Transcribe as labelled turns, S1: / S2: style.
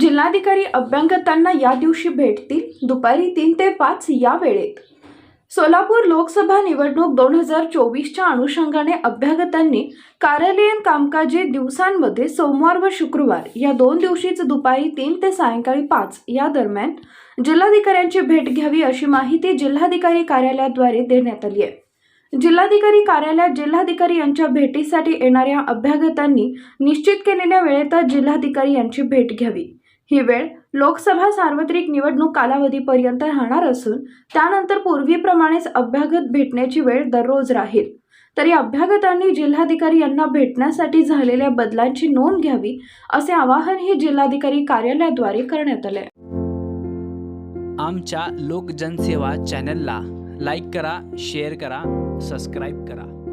S1: जिल्हाधिकारी अभ्यंगतांना या दिवशी भेटतील दुपारी तीन ते पाच या वेळेत. सोलापूर लोकसभा निवडणूक दोन हजार चोवीसच्या अनुषंगाने अभ्यागतांनी कार्यालयीन कामकाजे दिवसांमध्ये सोमवार व शुक्रवार या दोन दिवशीच दुपारी तीन ते सायंकाळी पाच या दरम्यान जिल्हाधिकाऱ्यांची भेट घ्यावी अशी माहिती जिल्हाधिकारी कार्यालयाद्वारे देण्यात आली आहे. जिल्हाधिकारी कार्यालयात जिल्हाधिकारी यांच्या भेटीसाठी येणाऱ्या अभ्यागतांनी निश्चित केलेल्या वेळेतच जिल्हाधिकारी यांची भेट घ्यावी. ही वेळ लोकसभा सार्वत्रिक निवडणूक कालावधीपर्यंत राहणार असून त्यानंतर पूर्वीप्रमाणेच अभ्यागत भेटण्याची वेळ दररोज राहील. तरी अभ्यागतांनी जिल्हाधिकारी यांना भेटण्यासाठी झालेल्या बदलांची नोंद घ्यावी असे आवाहनही जिल्हाधिकारी कार्यालयाद्वारे करण्यात आले.
S2: आमच्या लोकजनसेवा चॅनलला लाईक करा शेअर करा सबस्क्राईब करा.